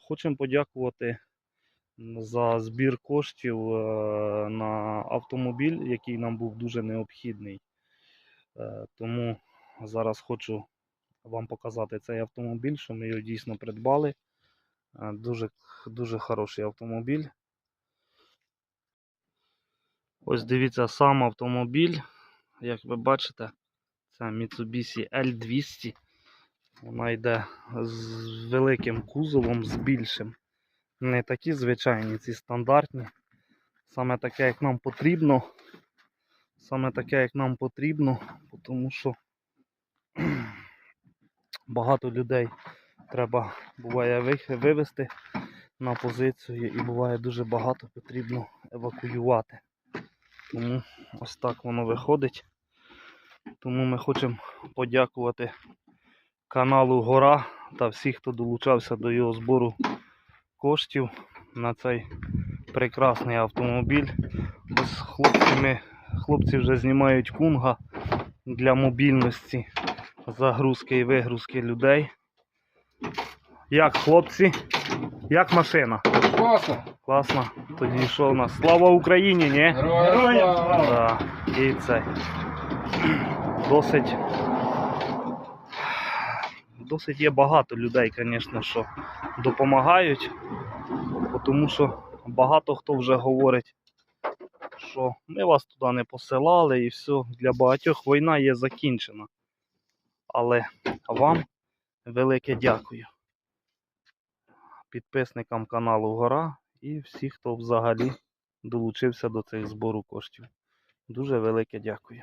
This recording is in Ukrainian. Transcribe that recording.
Хочемо подякувати за збір коштів е, на автомобіль, який нам був дуже необхідний. Е, Тому зараз хочу вам показати цей автомобіль, що ми його дійсно придбали. Е, Дуже, дуже хороший автомобіль. Ось дивіться сам автомобіль. Як ви бачите, це Mitsubishi L200. Вона йде з великим кузовом, з більшим. Не такі звичайні, ці стандартні. Саме таке, як нам потрібно. Саме таке, як нам потрібно, тому що багато людей треба буває вивезти на позицію і буває дуже багато потрібно евакуювати. Тому ось так воно виходить. Тому ми хочемо подякувати каналу Гора та всіх, хто долучався до його збору коштів на цей прекрасний автомобіль. Ось хлопці, ми, хлопці вже знімають кунга для мобільності, загрузки і вигрузки людей. Як хлопці? Як машина? Класно. Класно. Тоді що у нас? Слава Україні, ні? Героям слава. Да, і це досить. Досить є багато людей, звісно, що допомагають, тому що багато хто вже говорить, що ми вас туди не посилали і все. Для багатьох війна є закінчена. Але вам велике дякую. Підписникам каналу Гора і всі, хто взагалі долучився до цих збору коштів. Дуже велике дякую.